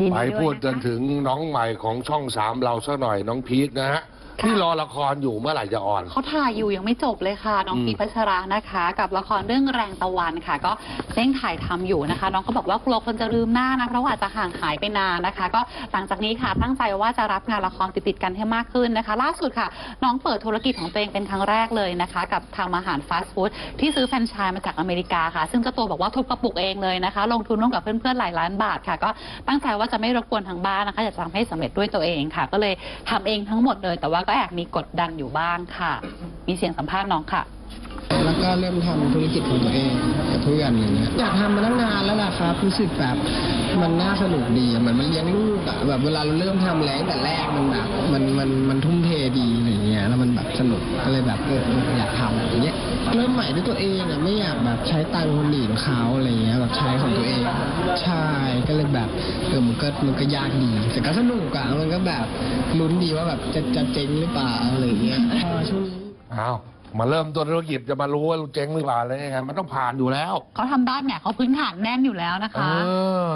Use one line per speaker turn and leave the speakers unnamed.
ยินดี
ไป
ด้วย
พูดจน
นะคะ
ถึงน้องใหม่ของช่องสามเราสักหน่อยน้องพีทนะฮะ
ค่ะ
ที่รอละครอยู่เมื่อไหร่จะออน
เขาถ่ายอยู่ยังไม่จบเลยค่ะ น้อง
อืม
พีชพัชรานะคะ กับละครเรื่องแรงตะวันค่ะ ก็เร่งถ่ายทำอยู่นะคะ น้องก็บอกว่ากลัวคนจะลืมหน้านะเพราะว่าอาจจะห่างหายไปนานนะคะ ก็หลังจากนี้ค่ะตั้งใจว่าจะรับงานละครติดๆกันให้มากขึ้นนะคะ ล่าสุดค่ะ น้องเปิดธุรกิจของตัวเองเป็นครั้งแรกเลยนะคะ กับทำอาหารฟาสต์ฟู้ดที่ซื้อแฟรนไชส์มาจากอเมริกาค่ะ ซึ่งเจ้าตัวบอกว่าทุบกระปุกเองเลยนะคะ ลงทุนร่วมกับเพื่อนๆหลายล้านบาทค่ะ ก็ตั้งใจว่าจะไม่รบกวนทางบ้านนะคะอยากจะทำให้สำเร็จด้วยตัวเองค่ะ ก็เลยทำเองทั้งหมดเลยแต่ว่าก็แอบมีกดดันอยู่บ้างค่ะ มีเสียงสัมภาษณ์น้องค่ะ
แล้วก็เริ่มทำธุรกิจของตัวเองกับเพื่อนอย่างเงี้ยอยากทำมาตั้งนานแล้วนะครับรู้สึกแบบมันน่าสนุกดีอะเหมือนมันเลี้ยงลูกอะแบบเวลาเราเริ่มทำแล้วตั้งแต่แรกมันแบบมันมันมันทุ่มเทดีอะไรเงี้ยแล้วมันแบบสนุกก็เลยแบบเอออยากทำอย่างเงี้ยเริ่มใหม่ด้วยตัวเองอะไม่อยากแบบใช้ตังค์คนอื่นเขาอะไรเงี้ยแบบใช้ของตัวเองใช่ก็เลยแบบ ออมันก็มันก็ยากดีแต่ก็สนุกอะมันก็แบบลุ้นดีว่าแบบจะจะเจ๊งหรือเปล่าอะไรเงี้ยพอช่วงนี้
อ้าวมาเริ่มต้นธุรกิจจะมารู้ว่าเจ๊งหรือเปล่าอะไรยังไงมันต้องผ่านอยู่แล้ว
เขาทำบ้านเนี่ยเขาพื้นฐานแน่นอยู่แล้วนะคะ
เออ